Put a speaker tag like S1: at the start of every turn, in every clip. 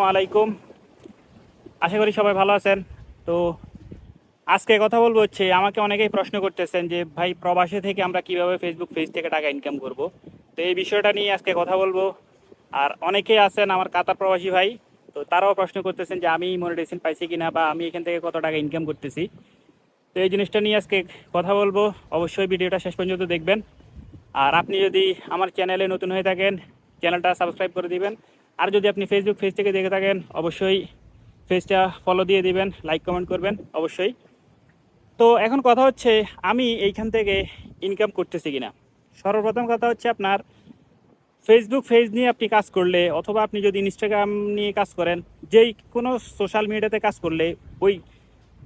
S1: আসসালামু আলাইকুম। আশা করি সবাই ভালো আছেন। তো আজকে কথা বলব হচ্ছে, আমাকে অনেকেই প্রশ্ন করতেছেন যে, ভাই, প্রবাসে থেকে আমরা কীভাবে ফেসবুক পেজ থেকে টাকা ইনকাম করব? তো এই বিষয়টা নিয়ে আজকে কথা বলব। আর অনেকেই আছেন আমার কাতার প্রবাসী ভাই, তো তারাও প্রশ্ন করতেছেন যে, আমি মনিটাইজেশন পাইছি কিনা বা আমি এখান থেকে কত টাকা ইনকাম করতেছি? তো এই জিনিসটা নিয়ে আজকে কথা বলব। অবশ্যই ভিডিওটা শেষ পর্যন্ত দেখবেন। আর আপনি যদি আমার চ্যানেলে নতুন হয়ে থাকেন, চ্যানেলটা সাবস্ক্রাইব করে দিবেন। আর যদি আপনি ফেসবুক পেজ থেকে দেখে থাকেন, অবশ্যই পেজটা ফলো দিয়ে দিবেন লাইক কমেন্ট করবেন, অবশ্যই। তো এখন কথা হচ্ছে, আমি এইখান থেকে ইনকাম করতেছি কিনা? সর্বপ্রথম কথা হচ্ছে আপনার ফেসবুক পেজ নিয়ে আপনি কাজ করলে, অথবা আপনি যদি ইনস্টাগ্রাম নিয়ে কাজ করেন, যেই কোনো সোশ্যাল মিডিয়াতে কাজ করলে, ওই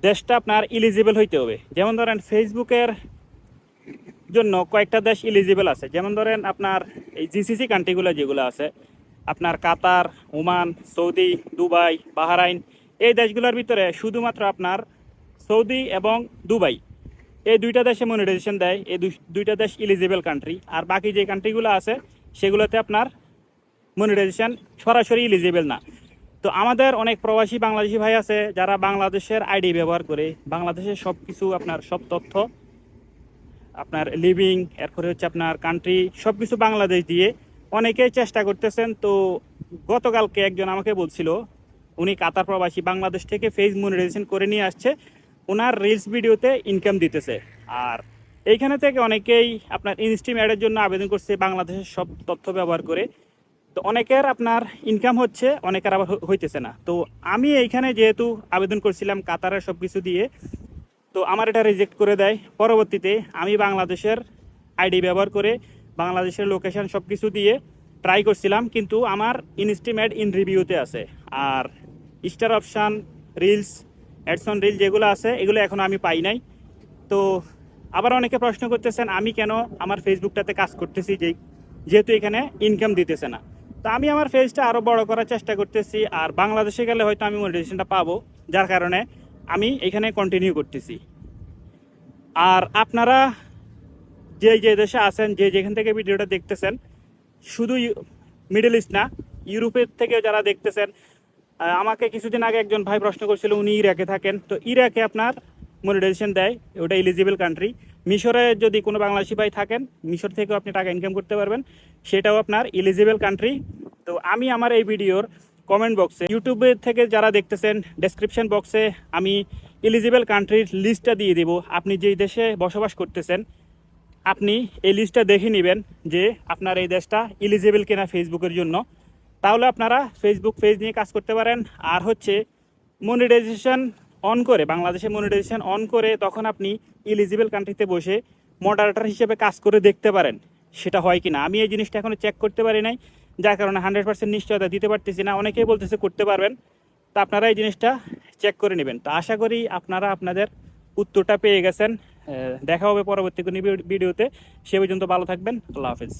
S1: দেশটা আপনার ইলিজিবল হইতে হবে। যেমন ধরেন ফেসবুকের জন্য কয়েকটা দেশ ইলিজিবল আছে। যেমন ধরেন, আপনার এই জিসিসি কান্ট্রিগুলো যেগুলো আছে আপনার Qatar, Oman, Saudi, Dubai, Bahrain, এই দেশগুলোর ভিতরে শুধুমাত্র আপনার সৌদি এবং দুবাই। এই দুইটা দেশে মনিটাইজেশন দেয়, এই দুইটা দেশ ইলিজিবল কান্ট্রি আর বাকি যে কান্ট্রিগুলো আছে, সেগুলোতে আপনার মনিটাইজেশন সরাসরি ইলিজিবল না। তো আমাদের অনেক প্রবাসী বাংলাদেশি ভাই আছে, যারা বাংলাদেশের আইডি ব্যবহার করে, বাংলাদেশের সব কিছু আপনার সব তথ্য, আপনার লিভিং এরপরে হচ্ছে আপনার কান্ট্রি সব কিছু বাংলাদেশ দিয়ে অনেকেই চেষ্টা করতেছেন, তো গতকালকে একজন আমাকে বলছিল, উনি কাতার প্রবাসী বাংলাদেশ থেকে ফেস মনিটাইজেশন করে নিয়ে আসছে ওনার রিলস ভিডিওতে ইনকাম দিতেছে। আর এইখানে থেকে অনেকেই আপনার ইনস্ট্রিম অ্যাডের জন্য আবেদন করছে, বাংলাদেশের সব তথ্য ব্যবহার করে। তো অনেকের আপনার ইনকাম হচ্ছে, অনেকের আবার হইতেছে না। তো আমি এইখানে যেহেতু আবেদন করছিলাম কাতারের সব কিছু দিয়ে, তো আমার এটা রিজেক্ট করে দেয়। পরবর্তীতে আমি বাংলাদেশের আইডি ব্যবহার করে বাংলাদেশের লোকেশন সব কিছু দিয়ে ট্রাই করছিলাম, কিন্তু আমার ইনস্টিমেট ইন রিভিউতে আছে। আর স্টার অপশান রিলস অ্যাডসন রিল যেগুলো আছে, এগুলো এখনও আমি পাই নাই। তো আবার অনেকে প্রশ্ন করতেছেন, আমি কেন আমার ফেসবুকটাতে কাজ করতেছি যে, যেহেতু এখানে ইনকাম দিতেছে না। তো আমি আমার ফেজটা আরও বড় করার চেষ্টা করতেছি, আর বাংলাদেশে গেলে হয়তো আমি মোটিভেশনটা পাবো, যার কারণে আমি এখানে কন্টিনিউ করতেছি। আর আপনারা যে যে দেশে আছেন, যে যেখান থেকে ভিডিওটা দেখতেছেন, শুধু মিডল ইস্ট না, ইউরোপের থেকে যারা দেখতেছেন আমাকে কিছুদিন আগে একজন ভাই প্রশ্ন করছিল, উনি ইরাকে থাকেন। তো ইরাকে আপনার মনিটাইজেশন দেয়, ওটা এলিজিবল কান্ট্রি মিশরে যদি কোনো বাংলাদেশি ভাই থাকেন, মিশর থেকেও আপনি টাকা ইনকাম করতে পারবেন। সেটাও আপনার এলিজিবল কান্ট্রি তো আমি আমার এই ভিডিওর কমেন্ট বক্সে ইউটিউবে থেকে যারা দেখতেছেন ডেসক্রিপশন বক্সে আমি এলিজিবল কান্ট্রির লিস্টটা দিয়ে দেব। আপনি যেই দেশে বসবাস করতেছেন আপনি এই লিস্টটা দেখে নেবেন যে আপনার এই দেশটা ইলিজিবল কিনা ফেসবুকের জন্য। তাহলে আপনারা ফেসবুক পেজ নিয়ে কাজ করতে পারেন। আর হচ্ছে মনিটাইজেশন অন করে, বাংলাদেশে মনিটাইজেশন অন করে তখন আপনি ইলিজিবল কান্ট্রিতে বসে মডারেটর হিসেবে কাজ করে দেখতে পারেন সেটা হয় কি না আমি এই জিনিসটা এখনও চেক করতে পারি নাই, যার কারণে হান্ড্রেড পার্সেন্ট নিশ্চয়তা দিতে পারতেছি না। অনেকেই বলতেছে করতে পারবেন। তা আপনারা এই জিনিসটা চেক করে নেবেন। তো আশা করি আপনারা আপনাদের উত্তরটা পেয়ে গেছেন। দেখা হবে পরবর্তী কোনো ভিডিওতে। সে পর্যন্ত ভালো থাকবেন। আল্লাহ হাফেজ।